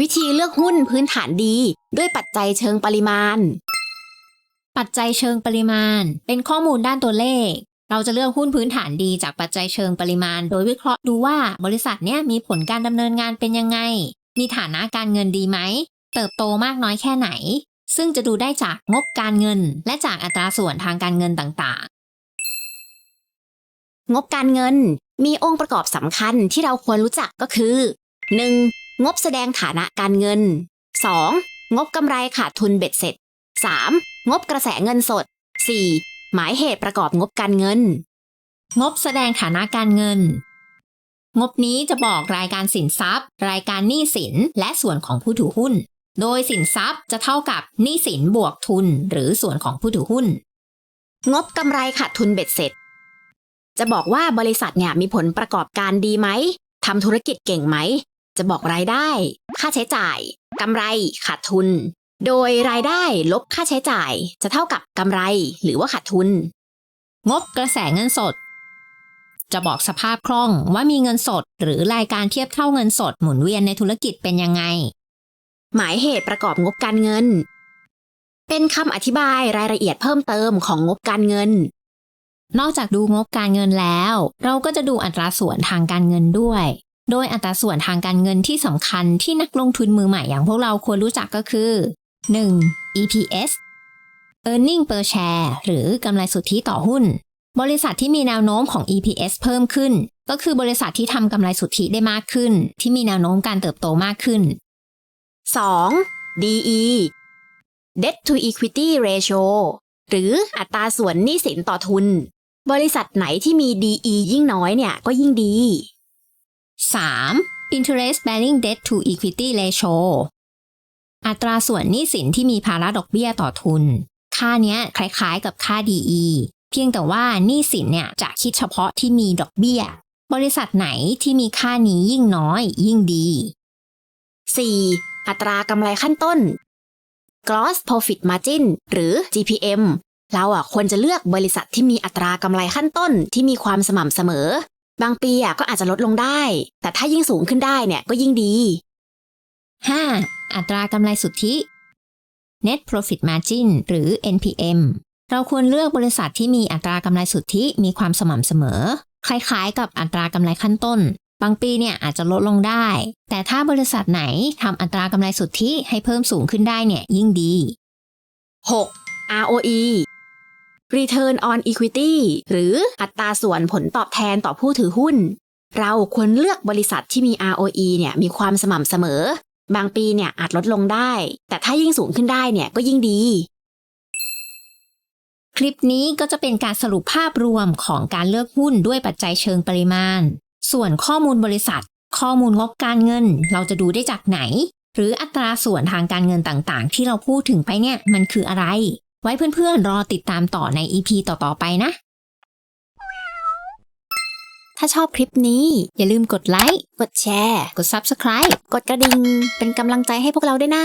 วิธีเลือกหุ้นพื้นฐานดี ด้วยปัจจัยเชิงปริมาณ ปัจจัยเชิงปริมาณ เป็นข้อมูลด้านตัวเลข เราจะเลือกหุ้นพื้นฐานดีจากปัจจัยเชิงปริมาณ โดยวิเคราะห์ดูว่าบริษัทเนี้ยมีผลการดำเนินงานเป็นยังไง มีฐานะการเงินดีไหม เติบโตมากน้อยแค่ไหน ซึ่งจะดูได้จากงบการเงิน และจากอัตราส่วนทางการเงินต่างๆ งบการเงินมีองค์ประกอบสำคัญที่เราควรรู้จักก็คือ 1. งบแสดงฐานะการเงิน 2. งบกำไรขาดทุนเบ็ดเสร็จ 3. งบกระแสเงินสด 4. หมายเหตุประกอบงบการเงิน งบแสดงฐานะการเงิน งบนี้จะบอกรายการสินทรัพย์ รายการหนี้สิน และส่วนของผู้ถือหุ้น โดยสินทรัพย์จะเท่ากับหนี้สินบวกทุน หรือส่วนของผู้ถือหุ้น งบกำไรขาดทุนเบ็ดเสร็จ จะบอกว่าบริษัทเนี่ยมีผลประกอบการดีไหมทำธุรกิจเก่งไหม จะบอกรายได้ ค่าใช้จ่าย กำไร ขาดทุน โดยรายได้ลบค่าใช้จ่าย จะเท่ากับกำไรหรือว่าขาดทุน งบกระแสเงินสด จะบอกสภาพคล่องว่ามีเงินสด หรือรายการเทียบเท่าเงินสดหมุนเวียนในธุรกิจเป็นยังไง หมายเหตุประกอบงบการเงิน เป็นคำอธิบายรายละเอียดเพิ่มเติมของงบการเงินนอกจากดูงบการเงินแล้ว เราก็จะดูอัตราส่วนทางการเงินด้วย โดยอัตราส่วนทางการเงินที่สำคัญที่นักลงทุนมือใหม่อย่างพวกเราควรรู้จักก็คือ 1. EPS Earning per share หรือกำไรสุทธิต่อหุ้น บริษัทที่มีแนวโน้มของ EPS เพิ่มขึ้น ก็คือบริษัทที่ทำกำไรสุทธิได้มากขึ้น ที่มีแนวโน้มการเติบโตมากขึ้น 2. DE Debt to Equity Ratio หรืออัตราส่วนหนี้สินต่อทุน บริษัทไหนที่มี DE ยิ่งน้อยเนี่ยก็ยิ่งดี 3. Interest bearing debt to equity ratio อัตราส่วนหนี้สินที่มีภาระดอกเบี้ยต่อทุน ค่าเนี้ยคล้ายๆกับค่า DE เพียงแต่ว่าหนี้สินเนี่ยจะคิดเฉพาะที่มีดอกเบี้ย บริษัทไหนที่มีค่านี้ยิ่งน้อยยิ่งดี 4. อัตรากำไรขั้นต้น Gross Profit Margin หรือ GPM เราอะควรจะเลือกบริษัทที่มีอัตรากำไรขั้นต้นที่มีความสม่ำเสมอ บางปีอะก็อาจจะลดลงได้ แต่ถ้ายิ่งสูงขึ้นได้เนี่ยก็ยิ่งดี 5. อัตรากำไรสุทธิ Net Profit Margin หรือ NPM เราควรเลือกบริษัทที่มีอัตรากำไรสุทธิมีความสม่ำเสมอ คล้ายๆ กับอัตรากำไรขั้นต้น บางปีเนี่ยอาจจะลดลงได้ แต่ถ้าบริษัทไหนทำอัตรากำไรสุทธิให้เพิ่มสูงขึ้นได้เนี่ยยิ่งดี 6. ROE Return on Equity หรืออัตราส่วนผลตอบแทนต่อผู้ถือหุ้น เราควรเลือกบริษัทที่มี ROE เนี่ยมีความสม่ำเสมอ บางปีเนี่ยอาจลดลงได้ แต่ถ้ายิ่งสูงขึ้นได้เนี่ยก็ยิ่งดี คลิปนี้ก็จะเป็นการสรุปภาพรวมของการเลือกหุ้นด้วยปัจจัยเชิงปริมาณ ส่วนข้อมูลบริษัท ข้อมูลงบการเงิน เราจะดูได้จากไหน หรืออัตราส่วนทางการเงินต่างๆ ที่เราพูดถึงไปเนี่ยมันคืออะไร ไว้เพื่อนๆ รอติดตามต่อใน EP ต่อๆไปนะ ถ้าชอบคลิปนี้อย่าลืมกดไลค์ กดแชร์ กด Subscribe กดกระดิ่ง เป็นกำลังใจให้พวกเราด้วยนะ